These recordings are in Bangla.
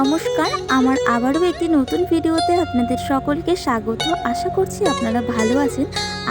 নমস্কার আমার আবারও একটি নতুন ভিডিওতে আপনাদের সকলকে স্বাগত। আশা করছি আপনারা ভালো আছেন।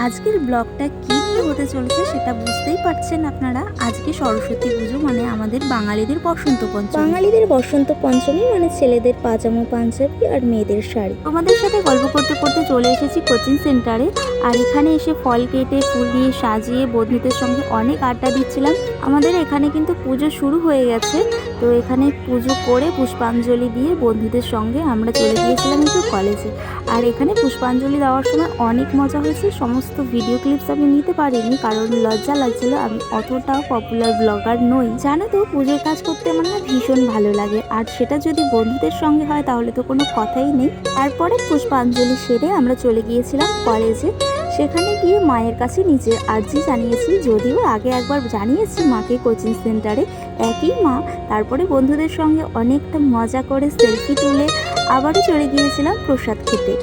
আজকের ব্লগটা কী নিয়ে হতে চলেছে সেটা বুঝতেই পারছেন আপনারা। আজকে সরস্বতী পুজো মানে আমাদের বাঙালিদের বসন্ত পঞ্চমী। বাঙালিদের বসন্ত পঞ্চমী মানে ছেলেদের পাজামা পাঞ্জাবি আর মেয়েদের শাড়ি। আমাদের সাথে গল্প করতে করতে চলে এসেছি কোচিং সেন্টারে। আর এখানে এসে ফল কেটে ফুল দিয়ে সাজিয়ে বন্ধুদের সঙ্গে অনেক আড্ডা দিচ্ছিলাম। আমাদের এখানে কিন্তু পুজো শুরু হয়ে গেছে। তো এখানে পুজো করে পুষ্পাঞ্জলি দিয়ে বন্ধুদের সঙ্গে আমরা চলে গিয়েছিলাম একটু কলেজে আর এখানে পুষ্পাঞ্জলি দেওয়ার সময় অনেক মজা হয়েছে, সমস্ত ভিডিও ক্লিপস আমি নিতে পারিনি কারণ লজ্জা লাগছিল, আমি অতটাও পপুলার ব্লগার নই। জানো তো, পুজোর কাজ করতে আমার না ভীষণ ভালো লাগে, আর সেটা যদি বন্ধুদের সঙ্গে হয় তাহলে তো কোনো কথাই নেই। তারপরে পুষ্পাঞ্জলি সেরে আমরা চলে গিয়েছিলাম কলেজে সেখানে গিয়ে মায়ের কাছে নিজের আর্জি জানিয়েছি। যদিও আগে একবার জানিয়েছি মাকে কোচিং সেন্টারে। একই মা, তারপরে বন্ধুদের সঙ্গে অনেকটা মজা করে সেলফি তুলে আবারও চলে গিয়েছিলাম প্রসাদ খেতে।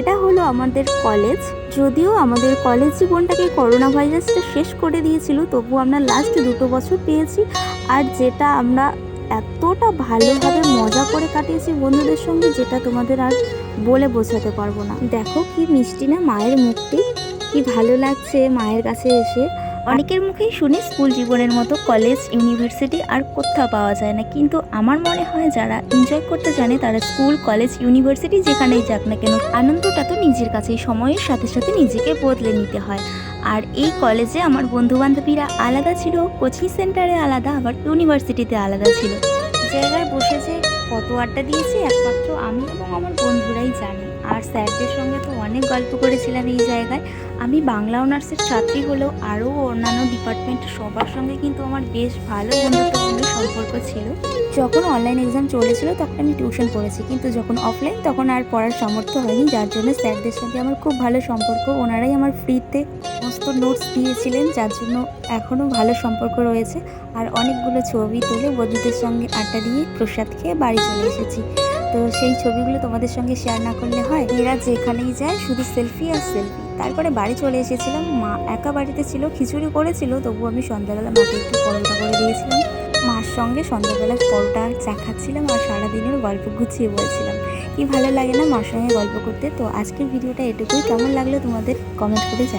এটা হলো আমাদের কলেজ। যদিও আমাদের কলেজ জীবনটাকে করোনা ভাইরাসটা শেষ করে দিয়েছিল, তবু আমরা লাস্ট দুটো বছর পেয়েছি। আর যেটা আমরা এতটা ভালোভাবে মজা করে কাটিয়েছি বন্ধুদের সঙ্গে, যেটা তোমাদের আর বলে বোঝাতে পারব না। দেখো কি মিষ্টি না মায়ের মুখটি কি ভালো লাগছে মায়ের কাছে এসে। অনেকের মুখেই শুনি স্কুল জীবনের মতো কলেজ, ইউনিভার্সিটি আর কোথাও পাওয়া যায় না। কিন্তু আমার মনে হয় যারা এনজয় করতে জানে তারা স্কুল, কলেজ, ইউনিভার্সিটি যেখানেই যাক না কেন, আনন্দটা তো নিজের কাছেই, সময়ের সাথে সাথে নিজেকে বদলে নিতে হয়। আর এই কলেজে আমার বন্ধু বান্ধবীরা আলাদা ছিল, কোচিং সেন্টারে আলাদা, আবার ইউনিভার্সিটিতে আলাদা ছিল। জায়গায় বসে যে কত আড্ডা দিয়েছি একমাত্র আমি এবং আমার বন্ধুরাই জানি। আর স্যারদের সঙ্গে তো অনেক গল্প করেছিলাম এই জায়গায়। আমি বাংলা অনার্সের ছাত্রী হলেও আরও অন্যান্য ডিপার্টমেন্ট সবার সঙ্গে কিন্তু আমার বেশ ভালো বন্ধুত্বপূর্ণ সম্পর্ক ছিল। যখন অনলাইন এক্সাম চলেছিল তখন আমি টিউশন পড়েছি। কিন্তু যখন অফলাইন তখন আর পড়ার সামর্থ্য হয়নি। যার জন্য স্যারদের সঙ্গে আমার খুব ভালো সম্পর্ক। ওনারাই আমার ফ্রিতে সমস্ত নোটস দিয়েছিলেন, যার জন্য এখনও ভালো সম্পর্ক রয়েছে। আর অনেকগুলো ছবি তুলে বন্ধুদের সঙ্গে আড্ডা দিয়ে প্রসাদ খেয়ে বাড়ি চলে এসেছি। তো সেই ছবিগুলো তোমাদের সঙ্গে শেয়ার না করলে হয়। এরা যেখানেই যায় শুধু সেলফি আর সেলফি তারপরে বাড়ি চলে এসেছিলাম। মা একা বাড়িতে ছিল, খিচুড়ি করেছিল, তবু আমি সন্ধ্যাবেলা মাকে একটু পরোটা করে দিয়েছিলাম। মার সঙ্গে সন্ধ্যাবেলা পরোটা চা খাচ্ছিলাম আর সারাদিনের গল্প গুছিয়ে বলছিলাম। কি ভালো লাগে না মার সঙ্গে গল্প করতে? তো আজকের ভিডিওটা এটুকুই। কেমন লাগল তোমাদের? কমেন্ট করে জানাও।